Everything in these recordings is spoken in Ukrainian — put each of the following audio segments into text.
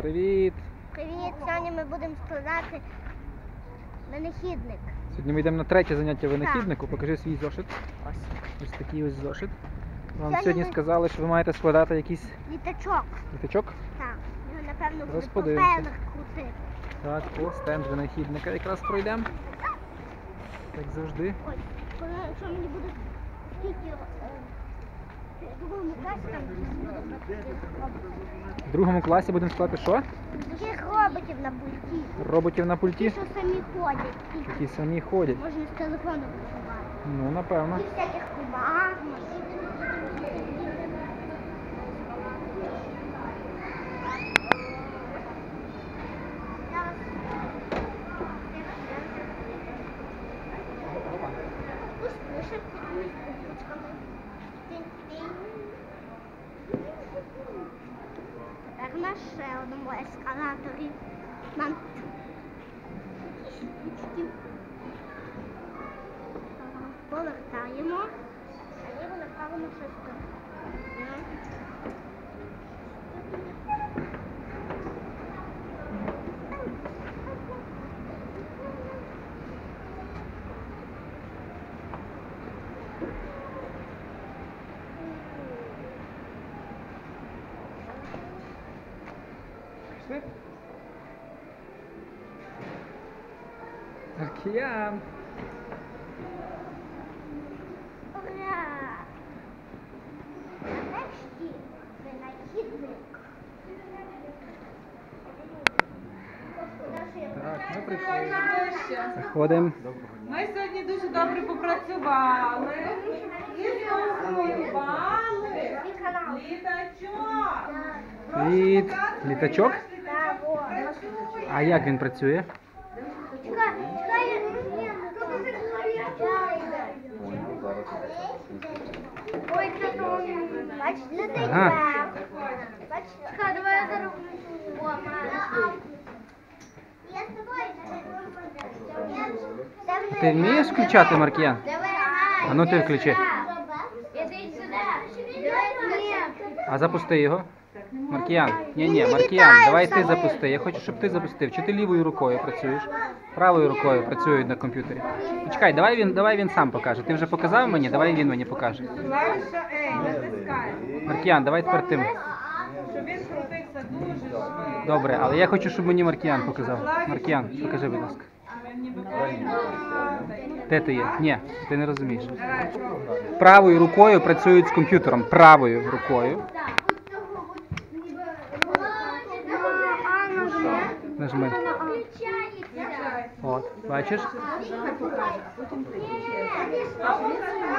Привіт! Привіт! Сьогодні ми будемо складати винахідник. Сьогодні ми йдемо на третє заняття винахіднику. Покажи свій зошит. Ось. Ось такий ось зошит. Вам Сьогодні сьогодні ми- сказали, що ви маєте складати якийсь Літачок. літачок. Так. Його напевно буде подивимося. пропелер крутити. Так, по стенд винахідника якраз пройдемо. Як завжди. Ой, коли якщо мені буде скільки е, другому класі там буде В другому класі будемо складати що? таких роботів на пульті. Роботів на Ті, пульті, що самі ходять. Які самі ходять. можна з телефону працювати. Ну, напевно. І всяких кубах. Тепер на ще одному ескалаторі. Мам такі штучки. Повертаємо. А ліво направимо шестеро. Шесту. Пішли? Океан. Ура! Нарешті винахідник. Так, ми прийшли. Заходимо. Ми сьогодні дуже добре попрацювали і сконструювали літачок. Привіт. Літачок? Так, о. А як він працює? Ой, це то, бачите, Ага. Бачите? Чекай, давай я зараз. О, мама. Я з тобою. Ти вмієш включати Маркіян? А ну ти включи. Іди сюди. А запусти його. Маркіян. Ні, ні, Маркіян, давай ти запусти. Я хочу, щоб ти запустив. Чи ти лівою рукою працюєш? Правою рукою працюють на комп'ютері. Ну, Чекай, давай він, давай він сам покаже. Ти вже показав мені, давай він мені покаже. Маркіян, давай тепер ти. щоб він крутився дуже швидко. Добре, але я хочу, щоб мені Маркіян показав. Маркіян, покажи, будь ласка. Де ти є? Ні, ти не розумієш. Правою рукою працюють з комп'ютером. Правою рукою. Нажми. От, бачиш?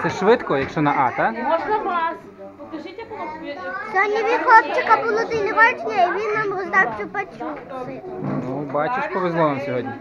Це швидко, якщо на А, так? Сьогодні від хлопчика було день народження, і він нам роздав чупа-чупси. Ну, бачиш, повезло нам сьогодні.